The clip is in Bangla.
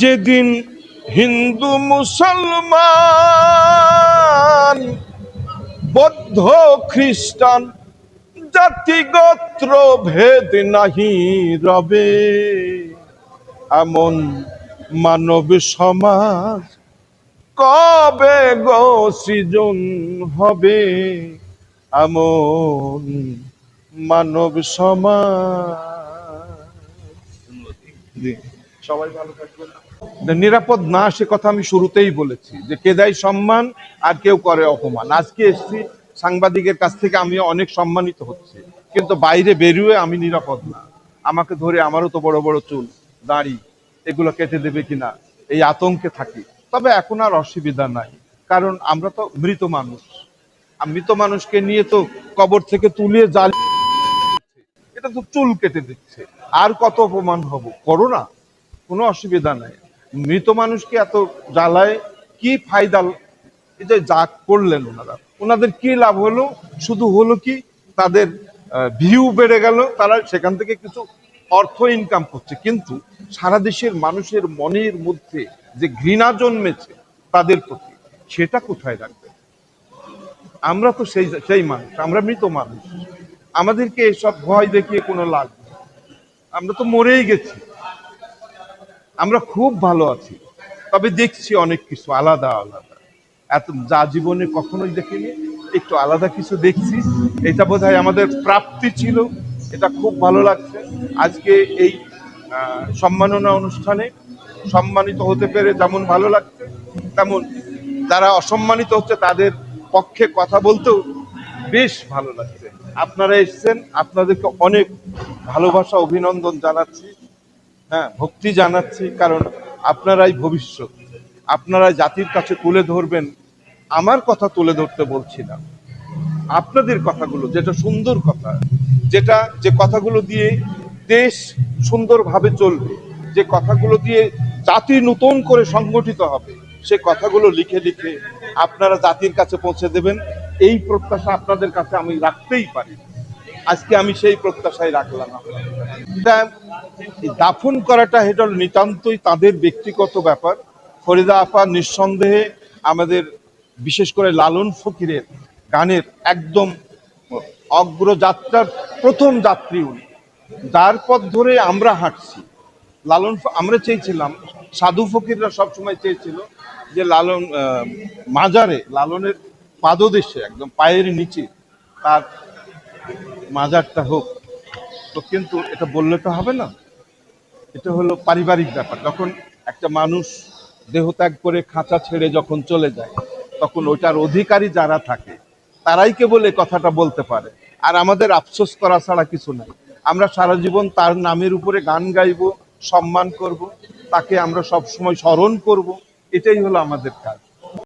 যেদিন হিন্দু মুসলমান, বৌদ্ধ খ্রিস্টান জাতিগোত্র ভেদ নাহি রবে। এমন মানব সমাজ কবে গো সৃজন হবে? এমন মানব সমাজ। সবাই ভালো থাকবেন। নিরাপদ না, সে কথা আমি শুরুতেই বলেছি যে কে দেয় সম্মান আর কেউ করে অপমান। আজকে এসছি, সাংবাদিকের কাছ থেকে আমি অনেক সম্মানিত হচ্ছি। কিন্তু বাইরে বেরিয়ে আমি নিরাপদ না। আমাকে ধরে আমারও তো বড় বড় চুল, দাড়ি, এগুলো কেটে দেবে কিনা, এই আতঙ্কে থাকি। তবে এখন আর অসুবিধা নাই। কারণ আমরা তো মৃত মানুষ। মৃত মানুষকে নিয়ে তো কবর থেকে তুলে জাল এটা তো চুল কেটে দিচ্ছে। আর কত অপমান হব? করো না। কোনো অসুবিধা নাই। মৃত মানুষকে এত জ্বালায় কি ফায়দা? এই যে করলেন ওনারা, ওনাদের কি লাভ হলো? শুধু হলো কি তাদের ভিউ বেড়ে গেল, তারা সেখান থেকে কিছু অর্থ ইনকাম করছে। কিন্তু সারা দেশের মানুষের মনের মধ্যে যে ঘৃণা জন্মেছে তাদের প্রতি, সেটা কোথায় রাখবে? আমরা তো সেই সেই মানুষ, আমরা মৃত মানুষ। আমাদেরকে এসব ভয় দেখিয়ে কোনো লাভ আমরা তো মরেই গেছি। আমরা খুব ভালো আছি, তবে দেখছি অনেক কিছু আলাদা আলাদা। এত যা জীবনে কখনোই দেখিনি, একটু আলাদা কিছু দেখছি। এটা বোধহয় আমাদের প্রাপ্তি ছিল, এটা খুব ভালো লাগছে। আজকে এই সম্মাননা অনুষ্ঠানে সম্মানিত হতে পেরে যেমন ভালো লাগছে, তেমন যারা অসম্মানিত হচ্ছে তাদের পক্ষে কথা বলতেও বেশ ভালো লাগছে। আপনারা এসেছেন, আপনাদেরকে অনেক ভালোবাসা, অভিনন্দন জানাচ্ছি। হ্যাঁ ভক্তি জানাচ্ছি, কারণ আপনারাই ভবিষ্যৎ। আপনারা জাতির কাছে তুলে ধরবেন, আমার কথা তুলে ধরতে বলছি না। আপনাদের কথাগুলো, যেটা সুন্দর কথা, যেটা, যে কথাগুলো দিয়ে দেশ সুন্দরভাবে চলবে, যে কথাগুলো দিয়ে জাতি নতুন করে সংগঠিত হবে, সে কথাগুলো লিখে লিখে আপনারা জাতির কাছে পৌঁছে দেবেন। এই প্রত্যাশা আপনাদের কাছে আমি রাখতেই পারি। আজকে আমি সেই প্রত্যাশায় রাখলাম। দাফন করাটা এটা নিতান্তই তাদের ব্যক্তিগত ব্যাপার। ফরিদা আপা নিঃসন্দেহে আমাদের বিশেষ করে লালন ফকিরের গানের একদম অগ্রযাত্রার প্রথম যাত্রী উনি। যার পথ ধরে আমরা হাঁটছি। লালন আমরা চেয়েছিলাম, সাধু ফকিররা সবসময় চেয়েছিল যে লালন মাজারে, লালনের পাদদেশে, একদম পায়ের নিচে, তার মাজারটা হোক, তো কিন্তু এটা বললে তো হবে না। এটা হলো পারিবারিক ব্যাপার। যখন একটা মানুষ দেহত্যাগ করে খাঁচা ছেড়ে যখন চলে যায়, তখন ওটার অধিকারী যারা থাকে, তারাই কেবল এই কথাটা বলতে পারে। আর আমাদের আফসোস করা ছাড়া কিছু নাই। আমরা সারা জীবন তার নামের উপরে গান গাইব, সম্মান করব, তাকে আমরা সব সময় স্মরণ করব, এটাই হলো আমাদের কাজ।